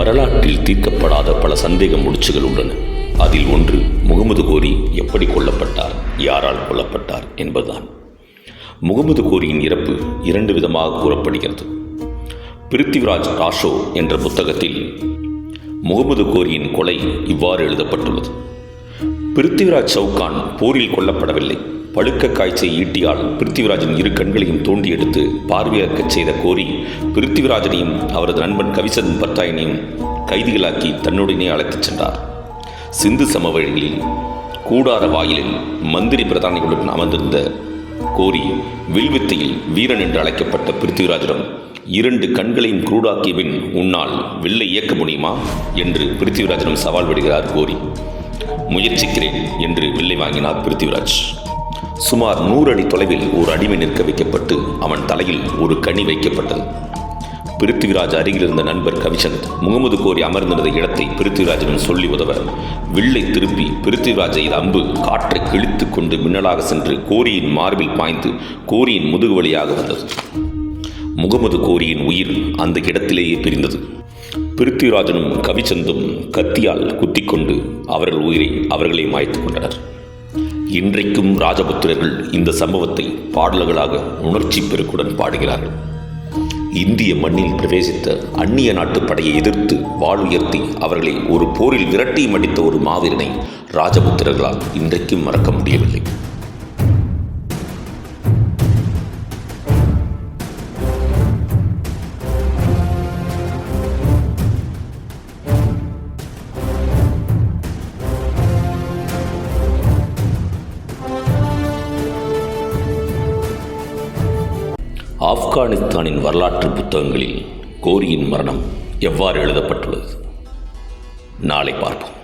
வரலாற்றில் தீர்க்கப்படாத பல சந்தேக முடிச்சுகள் உள்ளன. அதில் ஒன்று முகமது கோரி எப்படி கொல்லப்பட்டார் யாரால் கொல்லப்பட்டார் என்பதுதான். முகமது கோரியின் இறப்பு இரண்டு விதமாக கூறப்படுகிறது. பிருத்திவிராஜ் ராஷோ என்ற புத்தகத்தில் முகமது கோரியின் கொலை இவ்வாறு எழுதப்பட்டுள்ளது. பிருத்திவிராஜ் சவுகான் போரில் கொல்லப்படவில்லை. பழுக்க காய்ச்சை ஈட்டியால் பிருத்திவிராஜன் இரு கண்களையும் தோண்டி எடுத்து பார்வையாக்கச் செய்த கோரி பிருத்திவிராஜனையும் அவரது நண்பன் கவிசன் பத்தாயனையும் கைதிகளாக்கி தன்னுடனே அழைத்துச் சென்றார். சிந்து சமவெளிகளில் கூடார வாயிலில் மந்திரி பிரதானிகளுடன் அமர்ந்திருந்த கோரி வில்வித்தையில் வீரன் என்று அழைக்கப்பட்ட பிருத்திவிராஜிடம் இரண்டு கண்களையும் குருடாக்கிய பின் உன்னால் வில்லை இயக்க முடியுமா? என்று பிருத்திவிராஜிடம் சவால் விடுகிறார் கோரி. முயற்சிக்கிறேன் என்று வில்லை வாங்கினார் பிருத்திவிராஜ். சுமார் நூறு அடி தொலைவில் ஒரு அடிமை நிற்க வைக்கப்பட்டு அவன் தலையில் ஒரு கனி வைக்கப்பட்டது. பிருத்திவிராஜ் அருகில் இருந்த நண்பர் கவிச்சந்த் முகமது கோரி அமர்ந்திருந்த இடத்தை பிருத்திவிராஜிடம் சொல்லி உதவ வில்லை திருப்பி பிருத்திவிராஜை அம்பு காற்றை கிழித்து கொண்டு மின்னலாக சென்று கோரியின் மார்பில் பாய்ந்து கோரியின் முதுகு வழியாக வந்தது. முகமது கோரியின் உயிர் அந்த இடத்திலேயே பிரிந்தது. பிருத்திவிராஜனும் கவிச்சந்தும் கத்தியால் குத்திக்கொண்டு அவர்கள் உயிரை அவர்களே மாய்த்து கொண்டனர். இன்றைக்கும் ராஜபுத்திரர்கள் இந்த சம்பவத்தை பாடல்களாக உணர்ச்சி பெருக்குடன் பாடுகிறார்கள். இந்திய மண்ணில் பிரவேசித்த அந்நிய நாட்டு படையை எதிர்த்து வாழ்வுயர்த்தி அவர்களை ஒரு போரில் விரட்டி மடித்த ஒரு மாவீரனை ராஜபுத்திரர்களால் இன்றைக்கும் மறக்க முடியவில்லை. ஆப்கானிஸ்தானின் வரலாற்று புத்தகங்களில் கோரியின் மரணம் எவ்வாறு எழுதப்பட்டுள்ளது? நாளை பார்ப்போம்.